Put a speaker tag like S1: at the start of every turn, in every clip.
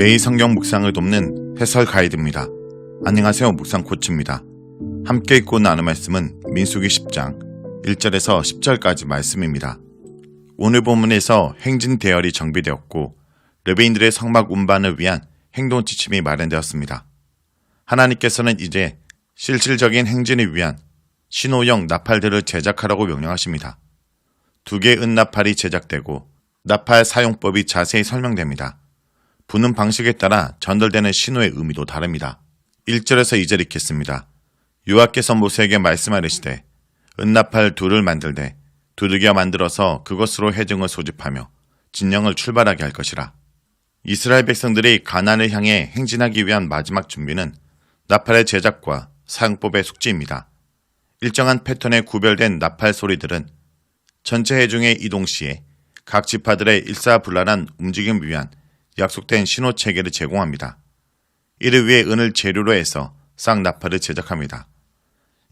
S1: 매일 성경 묵상을 돕는 해설 가이드입니다. 안녕하세요. 묵상 코치입니다. 함께 읽고 나눌 말씀은 민수기 10장 1절에서 10절까지 말씀입니다. 오늘 본문에서 행진 대열이 정비되었고 레베인들의 성막 운반을 위한 행동 지침이 마련되었습니다. 하나님께서는 이제 실질적인 행진을 위한 신호형 나팔들을 제작하라고 명령하십니다. 두 개의 은나팔이 제작되고 나팔 사용법이 자세히 설명됩니다. 부는 방식에 따라 전달되는 신호의 의미도 다릅니다. 1절에서 2절 읽겠습니다. 요하께서 모세에게 말씀하시되 은나팔 둘을 만들되 두들겨 만들어서 그것으로 해증을 소집하며 진영을 출발하게 할 것이라. 이스라엘 백성들이 가난을 향해 행진하기 위한 마지막 준비는 나팔의 제작과 사용법의 숙지입니다. 일정한 패턴에 구별된 나팔 소리들은 전체 해중의 이동 시에 각 지파들의 일사불란한 움직임을 위한 약속된 신호 체계를 제공합니다. 이를 위해 은을 재료로 해서 쌍나팔을 제작합니다.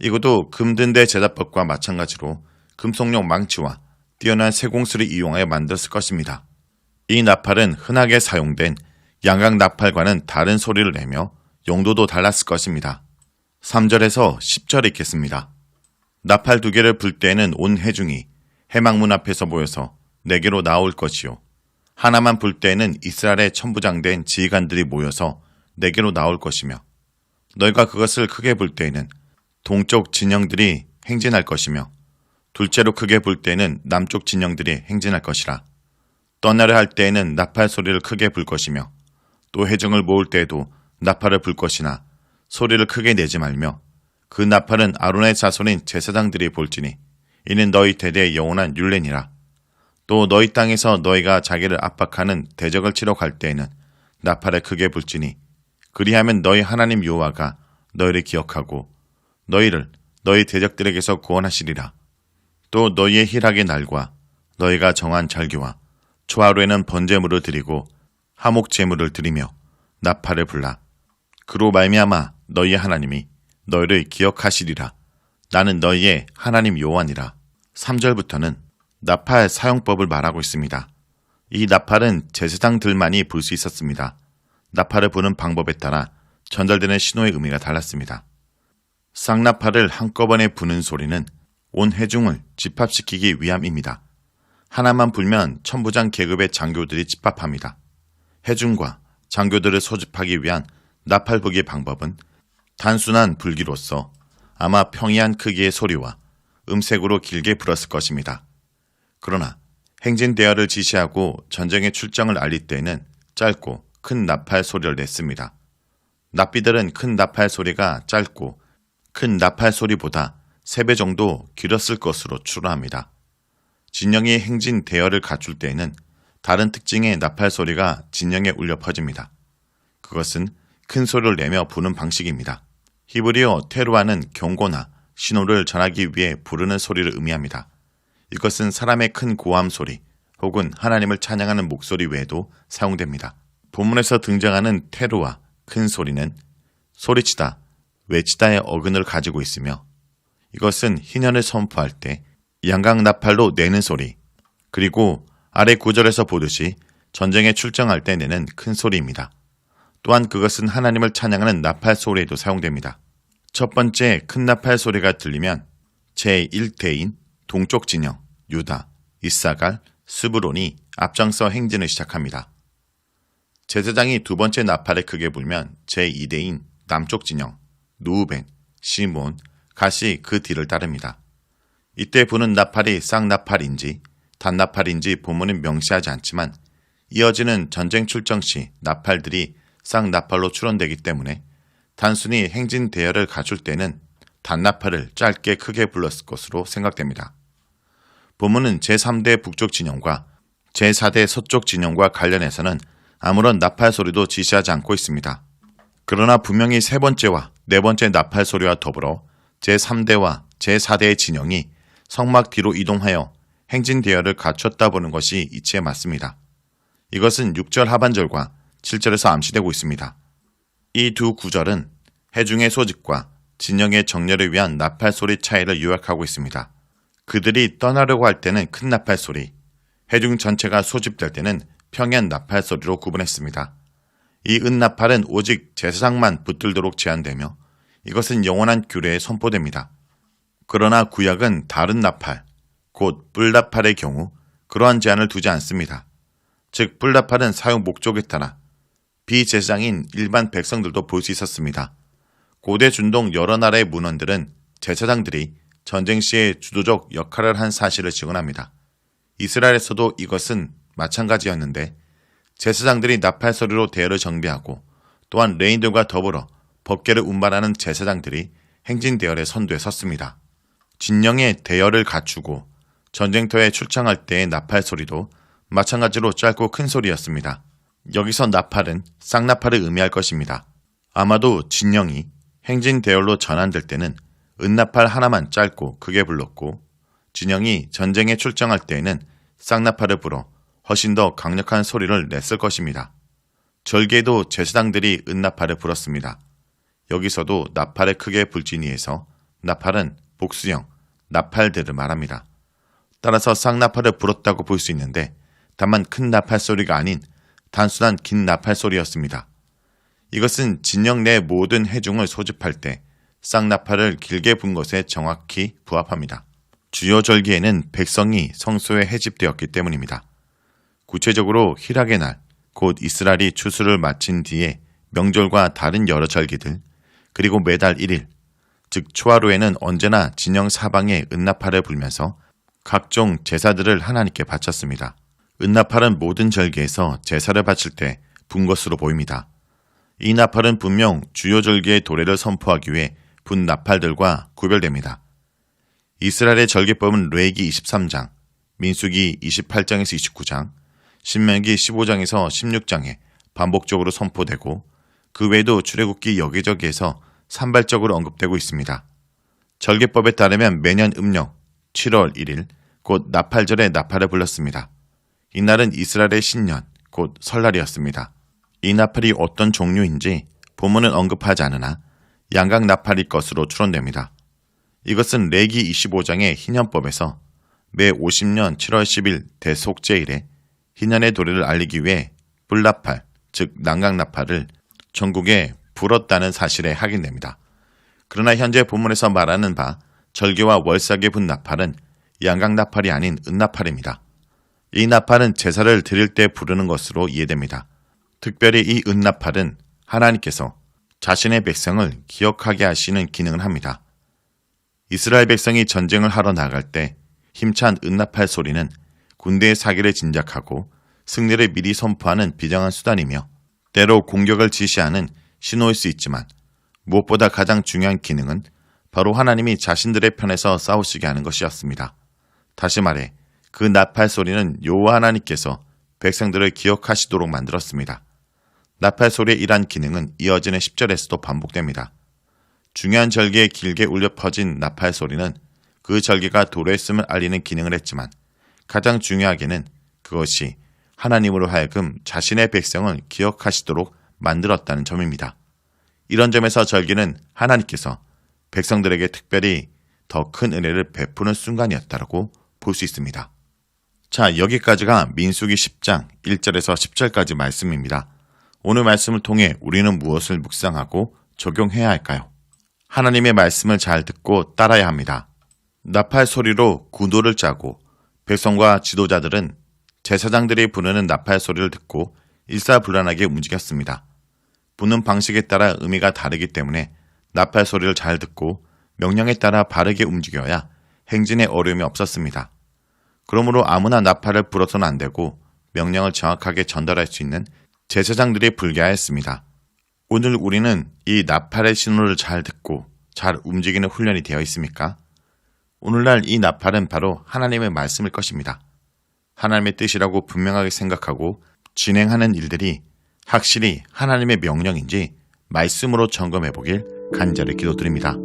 S1: 이것도 금든대 제작법과 마찬가지로 금속용 망치와 뛰어난 세공술을 이용하여 만들었을 것입니다. 이 나팔은 흔하게 사용된 양각 나팔과는 다른 소리를 내며 용도도 달랐을 것입니다. 3절에서 10절 읽겠습니다. 나팔 두 개를 불 때에는 온 해중이 해망문 앞에서 모여서 내게로 나올 것이요. 하나만 불 때에는 이스라엘의 천부장된 지휘관들이 모여서 내게로 나올 것이며 너희가 그것을 크게 불 때에는 동쪽 진영들이 행진할 것이며 둘째로 크게 불 때에는 남쪽 진영들이 행진할 것이라. 떠나려 할 때에는 나팔 소리를 크게 불 것이며 또 해중을 모을 때에도 나팔을 불 것이나 소리를 크게 내지 말며 그 나팔은 아론의 자손인 제사장들이 볼지니 이는 너희 대대의 영원한 율례니라 또 너희 땅에서 너희가 자기를 압박하는 대적을 치러 갈 때에는 나팔을 크게 불지니 그리하면 너희 하나님 여호와가 너희를 기억하고 너희를 너희 대적들에게서 구원하시리라. 또 너희의 희락의 날과 너희가 정한 절기와 초하루에는 번제물을 드리고 하목 제물을 드리며 나팔을 불라. 그로 말미암아 너희의 하나님이 너희를 기억하시리라. 나는 너희의 하나님 여호와니라. 3절부터는 나팔 사용법을 말하고 있습니다. 이 나팔은 제사장들만이 불 수 있었습니다. 나팔을 부는 방법에 따라 전달되는 신호의 의미가 달랐습니다. 쌍나팔을 한꺼번에 부는 소리는 온 해중을 집합시키기 위함입니다. 하나만 불면 천부장 계급의 장교들이 집합합니다. 해중과 장교들을 소집하기 위한 나팔 부기 방법은 단순한 불기로서 아마 평이한 크기의 소리와 음색으로 길게 불었을 것입니다. 그러나 행진 대열을 지시하고 전쟁의 출정을 알릴 때에는 짧고 큰 나팔 소리를 냈습니다. 납비들은 큰 나팔 소리가 짧고 큰 나팔 소리보다 3배 정도 길었을 것으로 추론합니다. 진영이 행진 대열을 갖출 때에는 다른 특징의 나팔 소리가 진영에 울려 퍼집니다. 그것은 큰 소리를 내며 부는 방식입니다. 히브리어 테루아는 경고나 신호를 전하기 위해 부르는 소리를 의미합니다. 이것은 사람의 큰 고함 소리 혹은 하나님을 찬양하는 목소리 외에도 사용됩니다. 본문에서 등장하는 테루와 큰 소리는 소리치다, 외치다의 어근을 가지고 있으며 이것은 희년을 선포할 때 양각 나팔로 내는 소리, 그리고 아래 구절에서 보듯이 전쟁에 출정할 때 내는 큰 소리입니다. 또한 그것은 하나님을 찬양하는 나팔 소리에도 사용됩니다. 첫 번째 큰 나팔 소리가 들리면 제1대인 동쪽 진영, 유다, 이사갈, 스브론이 앞장서 행진을 시작합니다. 제사장이 두 번째 나팔을 크게 불면 제2대인 남쪽 진영, 누우벤, 시몬, 가시 그 뒤를 따릅니다. 이때 부는 나팔이 쌍나팔인지 단나팔인지 본문은 명시하지 않지만 이어지는 전쟁 출정 시 나팔들이 쌍나팔로 추론되기 때문에 단순히 행진 대열을 갖출 때는 단나팔을 짧게 크게 불렀을 것으로 생각됩니다. 본문은 제3대 북쪽 진영과 제4대 서쪽 진영과 관련해서는 아무런 나팔 소리도 지시하지 않고 있습니다. 그러나 분명히 세 번째와 네 번째 나팔 소리와 더불어 제3대와 제4대의 진영이 성막 뒤로 이동하여 행진 대열을 갖췄다 보는 것이 이치에 맞습니다. 이것은 6절 하반절과 7절에서 암시되고 있습니다. 이 두 구절은 해중의 소집과 진영의 정렬을 위한 나팔 소리 차이를 요약하고 있습니다. 그들이 떠나려고 할 때는 큰 나팔 소리, 해중 전체가 소집될 때는 평양 나팔 소리로 구분했습니다. 이 은나팔은 오직 제사장만 붙들도록 제한되며 이것은 영원한 규례에 선포됩니다. 그러나 구약은 다른 나팔, 곧 뿔나팔의 경우 그러한 제한을 두지 않습니다. 즉 뿔나팔은 사용 목적에 따라 비제사장인 일반 백성들도 볼 수 있었습니다. 고대 중동 여러 나라의 문헌들은 제사장들이 전쟁 시에 주도적 역할을 한 사실을 증언합니다. 이스라엘에서도 이것은 마찬가지였는데 제사장들이 나팔 소리로 대열을 정비하고 또한 레인들과 더불어 법계를 운반하는 제사장들이 행진 대열의 선두에 섰습니다. 진영의 대열을 갖추고 전쟁터에 출장할 때의 나팔 소리도 마찬가지로 짧고 큰 소리였습니다. 여기서 나팔은 쌍나팔을 의미할 것입니다. 아마도 진영이 행진 대열로 전환될 때는 은나팔 하나만 짧고 크게 불렀고 진영이 전쟁에 출정할 때에는 쌍나팔을 불어 훨씬 더 강력한 소리를 냈을 것입니다. 절개도 제사장들이 은나팔을 불었습니다. 여기서도 나팔을 크게 불지니에서 나팔은 복수형, 나팔들을 말합니다. 따라서 쌍나팔을 불었다고 볼 수 있는데 다만 큰 나팔 소리가 아닌 단순한 긴 나팔 소리였습니다. 이것은 진영 내 모든 해중을 소집할 때 쌍나팔을 길게 분 것에 정확히 부합합니다. 주요 절기에는 백성이 성소에 해집되었기 때문입니다. 구체적으로 희락의 날, 곧 이스라엘이 추수를 마친 뒤에 명절과 다른 여러 절기들, 그리고 매달 1일, 즉 초하루에는 언제나 진영 사방에 은나팔을 불면서 각종 제사들을 하나님께 바쳤습니다. 은나팔은 모든 절기에서 제사를 바칠 때 분 것으로 보입니다. 이 나팔은 분명 주요 절기의 도래를 선포하기 위해 분 나팔들과 구별됩니다. 이스라엘의 절기법은 레기 23장, 민수기 28장에서 29장, 신명기 15장에서 16장에 반복적으로 선포되고 그 외에도 출애굽기 여기저기에서 산발적으로 언급되고 있습니다. 절기법에 따르면 매년 음력 7월 1일 곧 나팔절에 나팔을 불렀습니다. 이날은 이스라엘의 신년 곧 설날이었습니다. 이 나팔이 어떤 종류인지 본문은 언급하지 않으나 양각 나팔일 것으로 추론됩니다. 이것은 레기 25장의 희년법에서 매 50년 7월 10일 대속제일에 희년의 도래를 알리기 위해 불나팔, 즉 난각나팔을 전국에 불었다는 사실에 확인됩니다. 그러나 현재 본문에서 말하는 바 절개와 월삭의 분 나팔은 양각나팔이 아닌 은나팔입니다. 이 나팔은 제사를 드릴 때 부르는 것으로 이해됩니다. 특별히 이 은나팔은 하나님께서 자신의 백성을 기억하게 하시는 기능을 합니다. 이스라엘 백성이 전쟁을 하러 나갈 때 힘찬 은나팔 소리는 군대의 사기를 진작하고 승리를 미리 선포하는 비장한 수단이며 때로 공격을 지시하는 신호일 수 있지만 무엇보다 가장 중요한 기능은 바로 하나님이 자신들의 편에서 싸우시게 하는 것이었습니다. 다시 말해 그 나팔 소리는 여호와 하나님께서 백성들을 기억하시도록 만들었습니다. 나팔 소리의 이러한 기능은 이어지는 10절에서도 반복됩니다. 중요한 절기에 길게 울려 퍼진 나팔 소리는 그 절기가 도래했음을 알리는 기능을 했지만 가장 중요하게는 그것이 하나님으로 하여금 자신의 백성을 기억하시도록 만들었다는 점입니다. 이런 점에서 절기는 하나님께서 백성들에게 특별히 더 큰 은혜를 베푸는 순간이었다고 볼 수 있습니다. 자, 여기까지가 민수기 10장 1절에서 10절까지 말씀입니다. 오늘 말씀을 통해 우리는 무엇을 묵상하고 적용해야 할까요? 하나님의 말씀을 잘 듣고 따라야 합니다. 나팔 소리로 구도를 짜고 백성과 지도자들은 제사장들이 부르는 나팔 소리를 듣고 일사불란하게 움직였습니다. 부는 방식에 따라 의미가 다르기 때문에 나팔 소리를 잘 듣고 명령에 따라 바르게 움직여야 행진에 어려움이 없었습니다. 그러므로 아무나 나팔을 불어서는 안 되고 명령을 정확하게 전달할 수 있는 제사장들이 불가하였습니다. 오늘 우리는 이 나팔의 신호를 잘 듣고 잘 움직이는 훈련이 되어 있습니까? 오늘날 이 나팔은 바로 하나님의 말씀일 것입니다. 하나님의 뜻이라고 분명하게 생각하고 진행하는 일들이 확실히 하나님의 명령인지 말씀으로 점검해 보길 간절히 기도드립니다.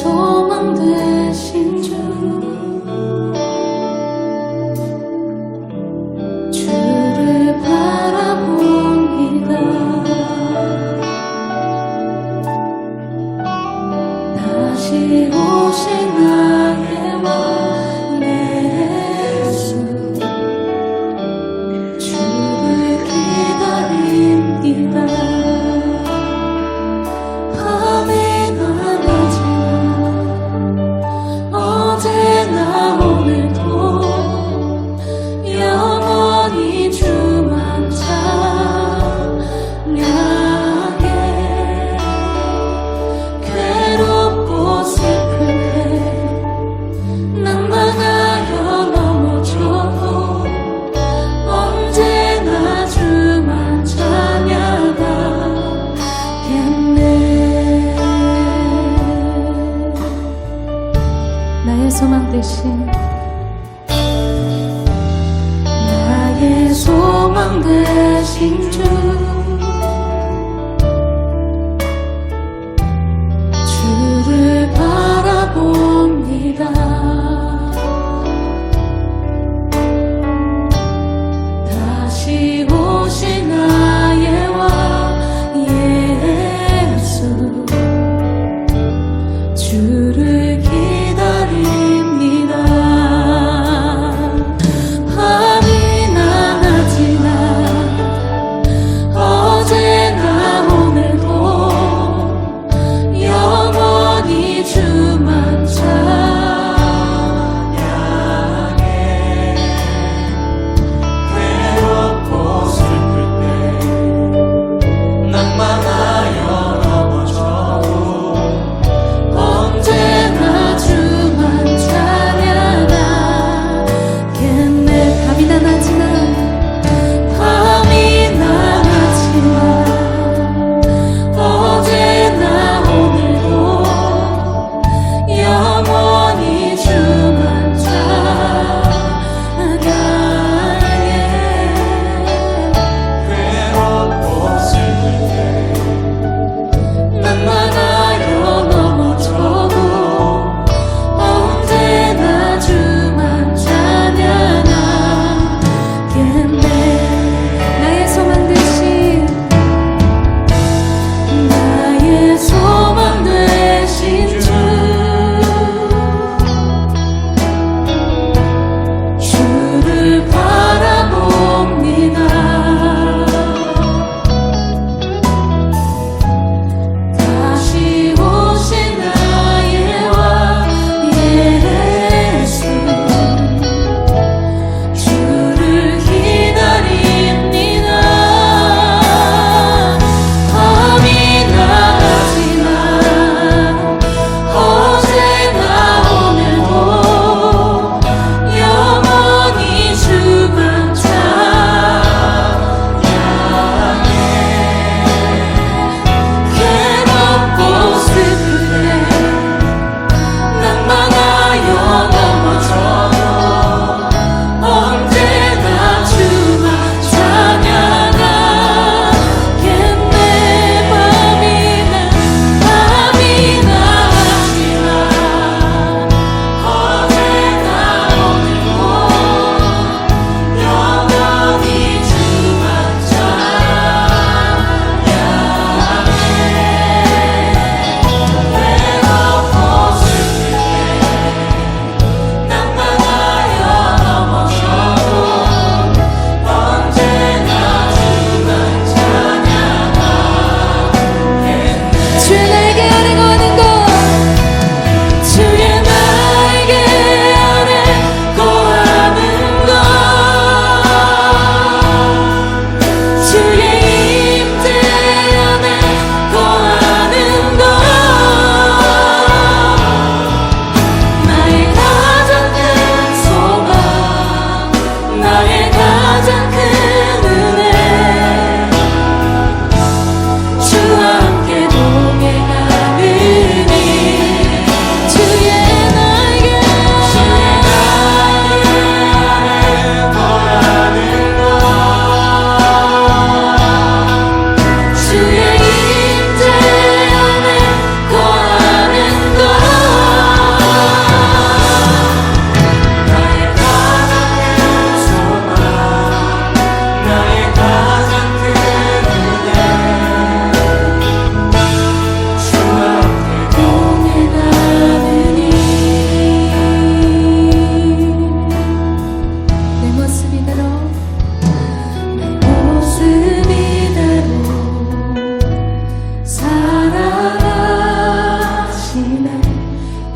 S2: 소망 되신 주.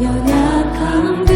S2: 연약한데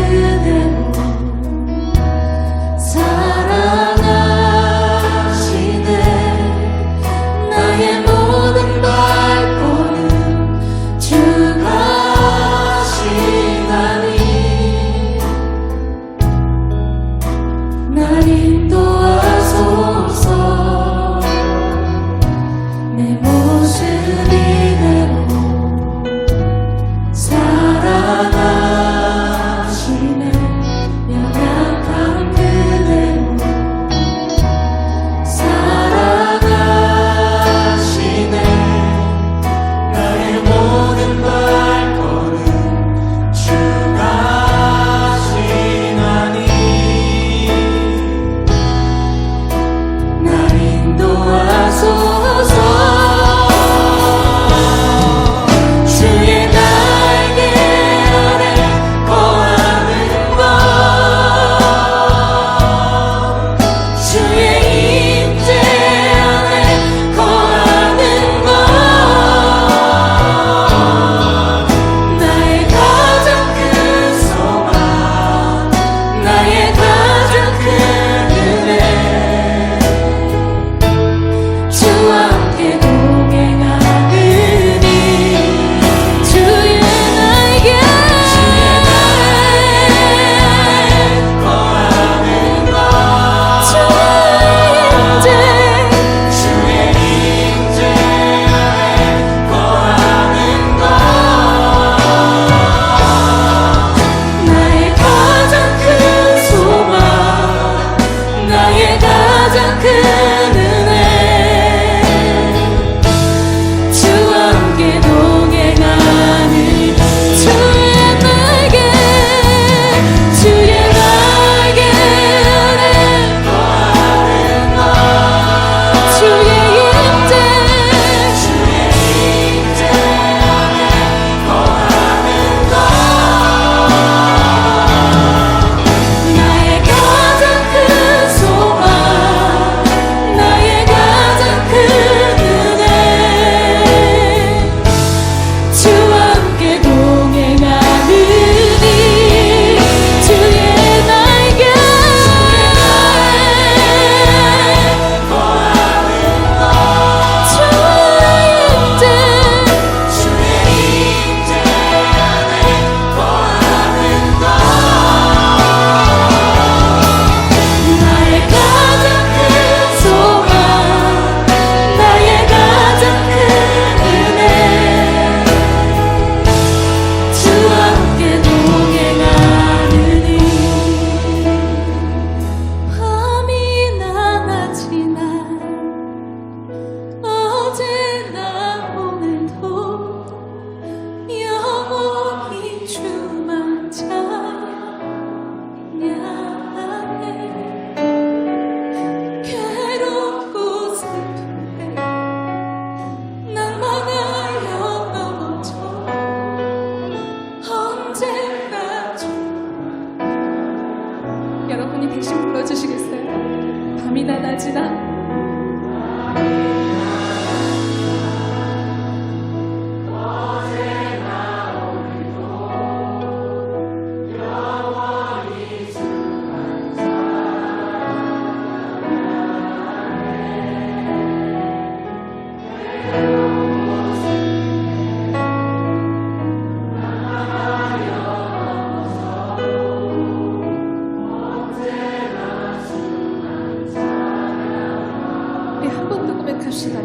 S2: 知道。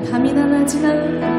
S2: 밤이나 낮이나 아